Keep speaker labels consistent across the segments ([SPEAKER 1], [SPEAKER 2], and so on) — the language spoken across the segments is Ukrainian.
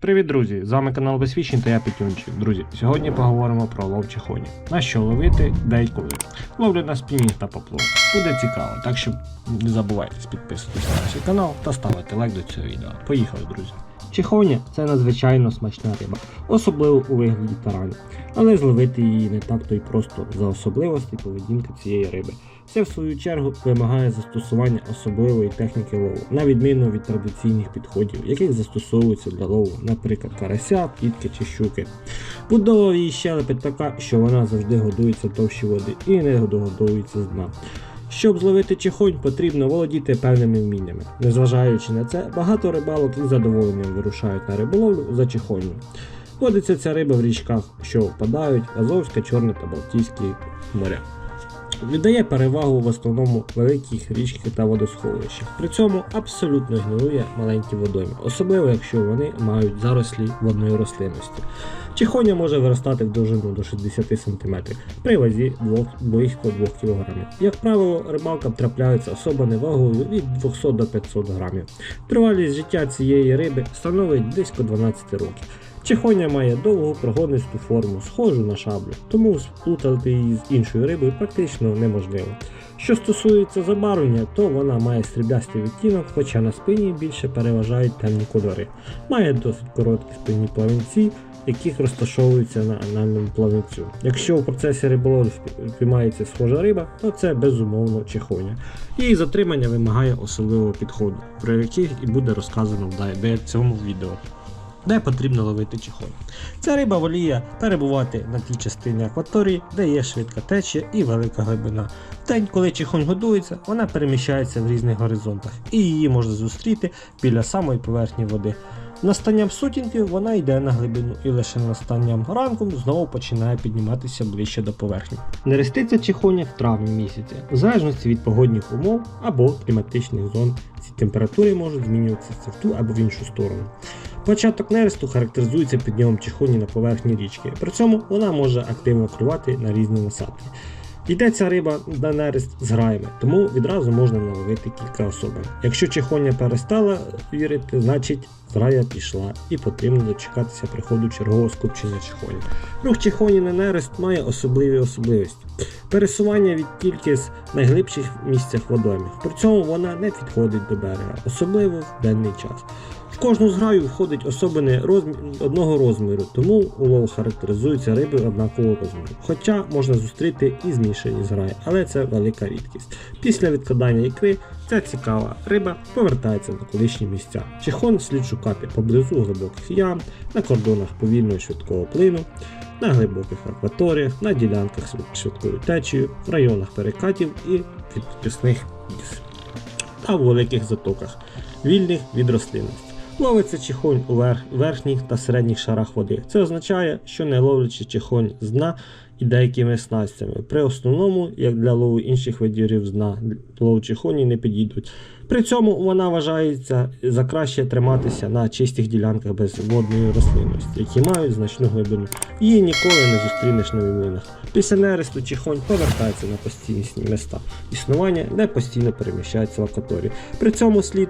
[SPEAKER 1] Привіт, друзі! З вами канал Безвічний та я Петюнчик. Друзі, сьогодні поговоримо про лов чихоні. На що ловити, де й коли. Ловлю на спіні та поплав. Буде цікаво, так що не забувайте підписуватися на наш канал та ставити лайк до цього відео. Поїхали, друзі! Чихоня це надзвичайно смачна риба, особливо у вигляді тарані. Але зловити її не так то й просто за особливості поведінки цієї риби. Це в свою чергу вимагає застосування особливої техніки лову, на відміну від традиційних підходів, яких застосовуються для лову, наприклад, карася, плітки чи щуки. Будова її щелепи така, що вона завжди годується товщі води і не догодовується з дна. Щоб зловити чихонь, потрібно володіти певними вміннями. Незважаючи на це, багато рибалок із задоволенням вирушають на риболовлю за чихонью. Водиться ця риба в річках, що впадають в Азовське, Чорне та Балтійські моря. Віддає перевагу в основному великих річках та водосховищах. При цьому абсолютно ігнорує маленькі водойми, особливо якщо вони мають зарослі водної рослинності. Чихоня може виростати в довжину до 60 см при вазі двох- близько 2 кг. Як правило, рибалкам трапляються особи невагою від 200 до 500 грамів. Тривалість життя цієї риби становить близько 12 років. Чихоня має довгу прогонисту форму, схожу на шаблю, тому сплутати її з іншою рибою практично неможливо. Що стосується забарвлення, то вона має сріблястий відтінок, хоча на спині більше переважають темні кольори. Має досить короткі спинні плавінці, яких розташовуються на анальному плавницю. Якщо в процесі риболовлі впі- впіймається схожа риба, то це безумовно чихоня. Її затримання вимагає особливого підходу, про яких і буде розказано в цьому відео де потрібно ловити чихонь. Ця риба воліє перебувати на тій частині акваторії, де є швидка течія і велика глибина. В день, коли чихонь годується, вона переміщається в різних горизонтах, і її можна зустріти біля самої поверхні води. Настанням сутінків вона йде на глибину і лише настанням ранку знову починає підніматися ближче до поверхні. Нереститься чихоня в травні місяці, в залежності від погодних умов або кліматичних зон. Ці температури можуть змінюватися в ту або в іншу сторону. Початок нересту характеризується підйомом чихоні на поверхні річки. При цьому вона може активно клювати на різні насадки. Йдеться риба на нерест з граями, тому відразу можна наловити кілька особин. Якщо чихоня перестала вірити, значить зграя пішла і потрібно дочекатися приходу чергового скупчення чихоні. Рух чихоні на нерест має особливі особливості. Пересування від тільки з найглибших місцях водоймів. При цьому вона не підходить до берега, особливо в денний час. Кожну зграю входить особини розмі... одного розміру, тому улов характеризується риби однакового розміру. Хоча можна зустріти і змішані зграї, але це велика рідкість. Після відкладання ікри ця цікава риба повертається на колишні місця. Чихон слід шукати поблизу глибоких ям, на кордонах повільного швидкого плину, на глибоких акваторіях, на ділянках швидкою течією, в районах перекатів і підписних місць та в великих затоках, вільних від рослинності. Ловиться чихонь у верх, верхніх та середніх шарах води. Це означає, що не ловлячи чихонь з дна і деякими снастями. При основному, як для лову інших видів з дна, лов чихоні не підійдуть. При цьому вона вважається за краще триматися на чистих ділянках без водної рослинності, які мають значну глибину. Її ніколи не зустрінеш на вімлинах. Після нересту чихонь повертається на постійні міста. Існування не постійно переміщається в акваторії. При цьому слід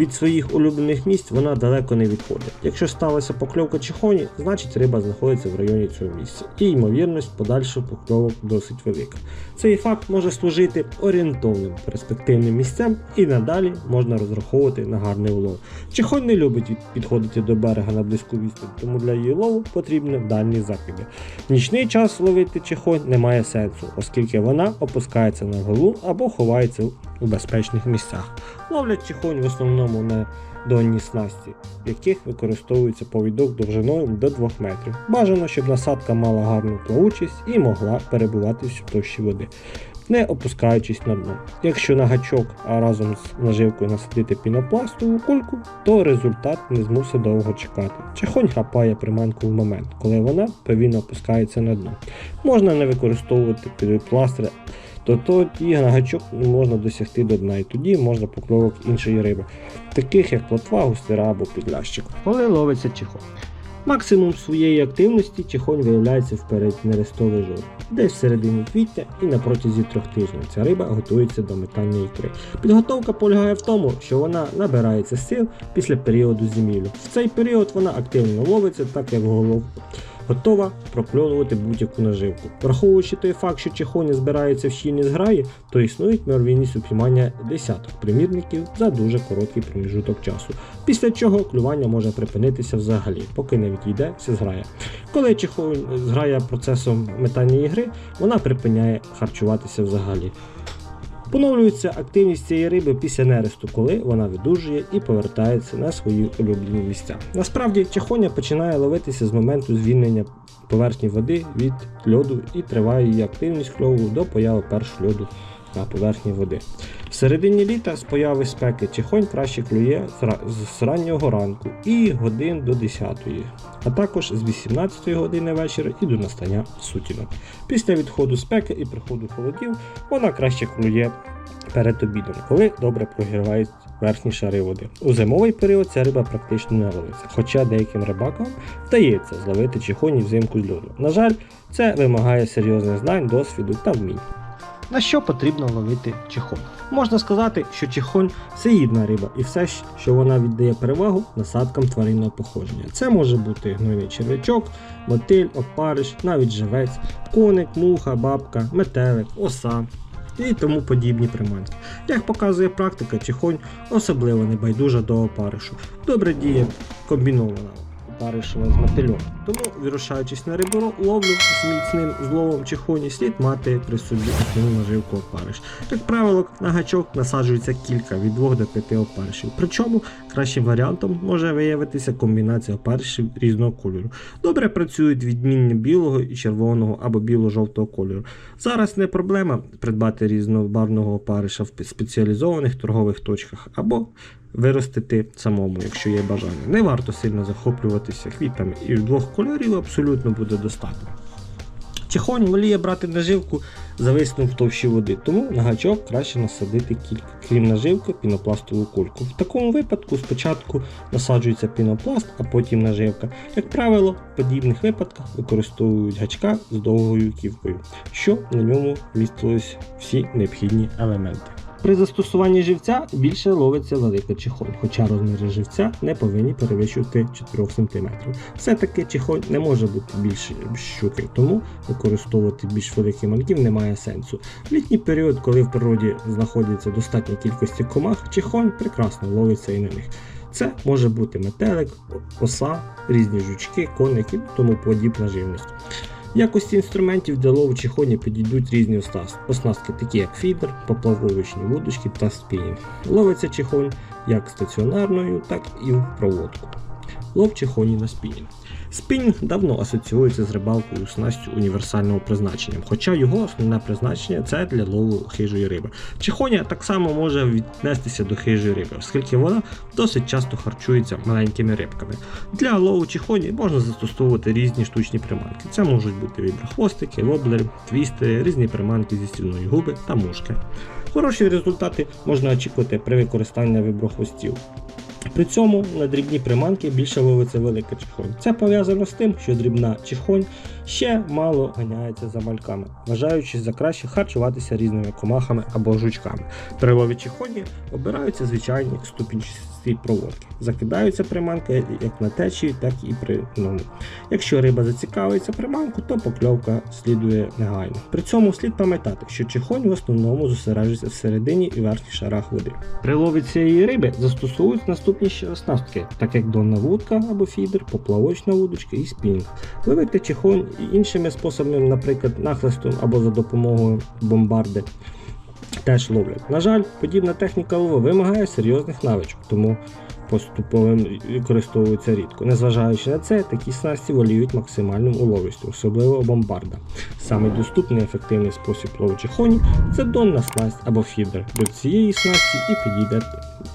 [SPEAKER 1] від своїх улюблених місць вона далеко не відходить. Якщо сталася покльовка чихоні, значить риба знаходиться в районі цього місця, і ймовірність подальшого покльовок досить велика. Цей факт може служити орієнтовним перспективним місцем, і надалі можна розраховувати на гарний улов. Чихонь не любить підходити до берега на близьку відстань, тому для її лову потрібні дальні закиди. Нічний час ловити чихонь немає сенсу, оскільки вона опускається на голову або ховається у безпечних місцях. Ловлять чихонь в основному на донні снасті, в яких використовується повідок довжиною до 2 метрів. Бажано, щоб насадка мала гарну плавучість і могла перебувати в товщі води, не опускаючись на дно. Якщо на гачок, а разом з наживкою насадити пінопластову кульку, то результат не змусить довго чекати. Чихонь хапає приманку в момент, коли вона повільно опускається на дно. Можна не використовувати пінопластри то тоді на гачок можна досягти до дна, і тоді можна покльовок іншої риби, таких як плотва, густера або підлящик. Коли ловиться чихо. Максимум своєї активності чихонь виявляється в період нерестовий. Десь в середині квітня і на протязі трьох тижнів ця риба готується до метання ікри. Підготовка полягає в тому, що вона набирається сил після періоду зимівлі. В цей період вона активно ловиться, так як голов готова прокльонувати будь-яку наживку. Враховуючи той факт, що чихоня збирається в щільні зграї, то існують ймовірність упіймання десяток примірників за дуже короткий проміжуток часу. Після чого клювання може припинитися взагалі, поки не відійде вся зграя. Коли чихонь зграє процесом метання ігри, вона припиняє харчуватися взагалі. Поновлюється активність цієї риби після нересту, коли вона видужує і повертається на свої улюблені місця. Насправді, чехоня починає ловитися з моменту звільнення поверхні води від льоду і триває її активність кльову до появи першого льоду на поверхні води. В середині літа з появи спеки чихонь краще клює з раннього ранку і годин до 10, а також з 18 години вечора і до настання сутінок. Після відходу спеки і приходу холодів вона краще клює перед обідом, коли добре прогрівають верхні шари води. У зимовий період ця риба практично не ловиться, хоча деяким рибакам вдається зловити чихоні взимку з льоду. На жаль, це вимагає серйозних знань, досвіду та вмінь. На що потрібно ловити чихонь? Можна сказати, що чихонь всеїдна риба, і все, що вона віддає перевагу насадкам тваринного походження. Це може бути гнойний червячок, мотиль, опариш, навіть живець, коник, муха, бабка, метелик, оса і тому подібні приманки. Як показує практика, чихонь особливо не байдужа до опаришу. Добре діє комбінована опаришева з мотильом. Тому, вирушаючись на рибу ловлю з міцним зловом чихоні, слід мати при собі основну наживку опариш. Як правило, на гачок насаджується кілька від 2 до 5 опаришів. Причому кращим варіантом може виявитися комбінація опаришів різного кольору. Добре працюють відмінні білого і червоного або біло-жовтого кольору. Зараз не проблема придбати різнобарвного опариша в спеціалізованих торгових точках або виростити самому, якщо є бажання. Не варто сильно захоплюватися квітами, і двох кольорів абсолютно буде достатньо. Чихонь воліє брати наживку зависнув в товщі води, тому на гачок краще насадити кілька, крім наживки, пінопластову кульку. В такому випадку спочатку насаджується пінопласт, а потім наживка. Як правило, в подібних випадках використовують гачка з довгою ківкою, що на ньому містились всі необхідні елементи. При застосуванні живця більше ловиться велика чихонь, хоча розміри живця не повинні перевищувати 4 см. Все-таки чихонь не може бути більше щуки, тому використовувати більш великих мальків немає сенсу. В літній період, коли в природі знаходиться достатня кількості комах, чихонь прекрасно ловиться і на них. Це може бути метелик, оса, різні жучки, коники і тому подібна живність. Якості інструментів для лову чихоні підійдуть різні оснастки, такі як фідер, поплавовочні вудочки та спінінг. Ловиться чихонь як стаціонарною, так і в проводку. Лов чихоні на спінінг. Спінінг давно асоціюється з рибалкою снастю універсального призначення, хоча його основне призначення це для лову хижої риби. Чихоня так само може віднестися до хижої риби, оскільки вона досить часто харчується маленькими рибками. Для лову чихоні можна застосовувати різні штучні приманки. Це можуть бути віброхвостики, воблери, твістери, різні приманки зі стільної губи та мушки. Хороші результати можна очікувати при використанні віброхвостів. При цьому на дрібні приманки більше ловиться велика чехонь. Це пов'язано з тим, що дрібна чихонь ще мало ганяється за мальками, вважаючи за краще харчуватися різними комахами або жучками. При лові чихоні обираються звичайні ступінчасті проводки. Закидаються приманки як на течії, так і при ному. Якщо риба зацікавиться приманку, то покльовка слідує негайно. При цьому слід пам'ятати, що чихонь в основному зосереджується всередині і верхніх шарах води. При лові цієї риби застосовують наступні оснастки, так як донна вудка або фідер, поплавочна вудочка і спінг. Ловити чихонь і іншими способами, наприклад, нахлестом або за допомогою бомбарди. Теж ловлять. На жаль, подібна техніка лову вимагає серйозних навичок, тому поступовим використовується рідко. Незважаючи на це, такі снасті воліють максимальним уловістю, особливо бомбарда. Самий доступний ефективний спосіб лову чихоні це донна снасть або фідер. До цієї снасті і підійде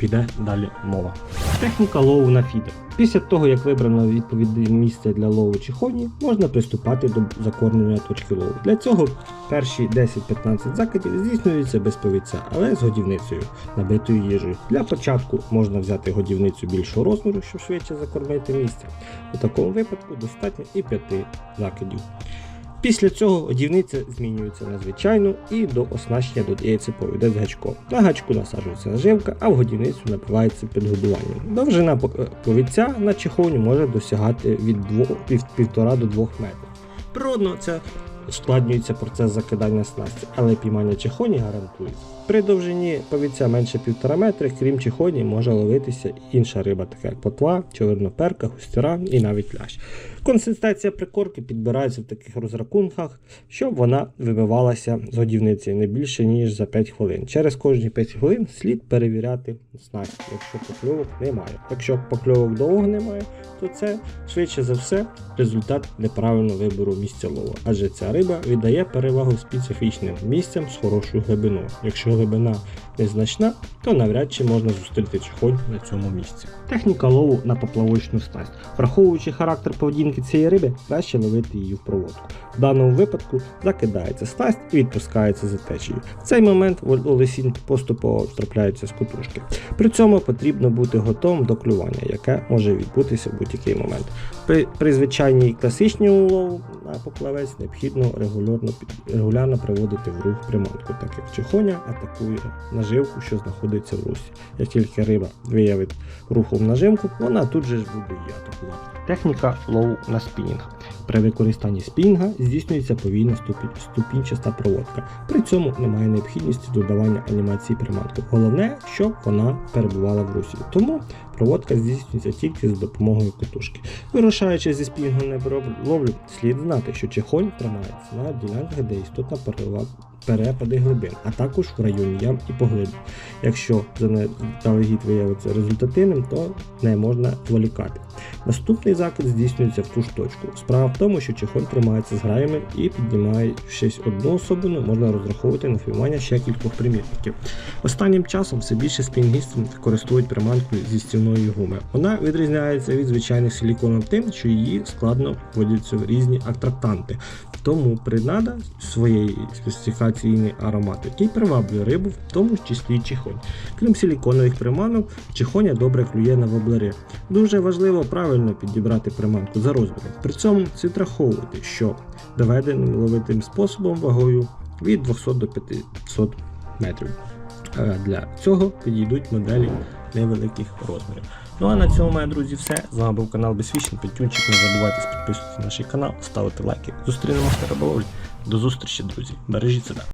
[SPEAKER 1] піде далі мова. Техніка лову на фідер. Після того, як вибрано відповідне місце для лову чихоні, можна приступати до закормлення точки лову. Для цього перші 10-15 закидів здійснюються без повіця, але з годівницею, набитою їжею. Для початку можна взяти годівницю більшого розміру, щоб швидше закормити місце. У такому випадку достатньо і 5 закидів. Після цього годівниця змінюється на звичайну і до оснащення додається повідець гачком. На гачку насаджується наживка, а в годівницю набивається підгодування. Довжина е, повідця на чехоні може досягати від 1,5 до 2 метрів. Природно, це ускладнюється процес закидання снасті, але піймання чехоні гарантується. При довжині повідця менше 1,5 метри, крім чихоні, може ловитися інша риба, така як плотва, чорноперка, густера і навіть лящ. Консистенція прикормки підбирається в таких розрахунках, щоб вона вибивалася з годівниці не більше ніж за 5 хвилин. Через кожні 5 хвилин слід перевіряти снасть, якщо покльовок немає. Якщо покльовок довго немає, то це швидше за все результат неправильного вибору місця лову, адже ця риба віддає перевагу специфічним місцям з хорошою глибиною. Якщо глибина незначна, то навряд чи можна зустріти чихонь на цьому місці. Техніка лову на поплавочну снасть. Враховуючи характер поведінки цієї риби, краще ловити її в проводку. В даному випадку закидається снасть і відпускається за течією. В цей момент волосінь поступово втрапляються з кутушки. При цьому потрібно бути готовим до клювання, яке може відбутися в будь-який момент. При, при звичайній класичній улову на поплавець необхідно регулярно, регулярно приводити в рух приманку, так як чихоня атакує наживку, що знаходиться в русі. Як тільки риба виявить рухом наживку, вона тут же ж буде її атакувати. Техніка лову на спінінг. При використанні спінінга здійснюється повільна ступінчаста проводка. При цьому немає необхідності додавання анімації приманки. Головне, щоб вона перебувала в русі. Тому проводка здійснюється тільки з допомогою катушки. Вирушаючи зі переб- ловлю, слід знати, що чехонь тримається на ділянках, де істотна перева- перепади глибин, а також в районі ям і поглибів. Якщо заздалегідь виявиться результативним, то не можна зволікати. Наступний закид здійснюється в ту ж точку. Справа в тому, що чехонь тримається з граями і піднімаючись одну особину, можна розраховувати на піймання ще кількох примірників. Останнім часом все більше спінгістів використовують приманку зі стінної гуми. Вона відрізняється від звичайних силіконів тим, що її складно вводяться в різні атрактанти. Тому принада своєї специфікаційний аромат, який приваблює рибу, в тому числі чихонь. Крім силіконових приманок, чихоня добре клює на воблери. Дуже важливо правильно підібрати приманку за розміром. При цьому слід що доведеним ловитим способом вагою від 200 до 500 метрів. Е, Для цього підійдуть моделі невеликих розмірів. Ну а на цьому, мої друзі, все. З вами був канал Безфішн, Петюнчик. Не забувайте підписуватися на наш канал, ставити лайки. Зустрінемося на риболовлі. До зустрічі, друзі. Бережіть себе.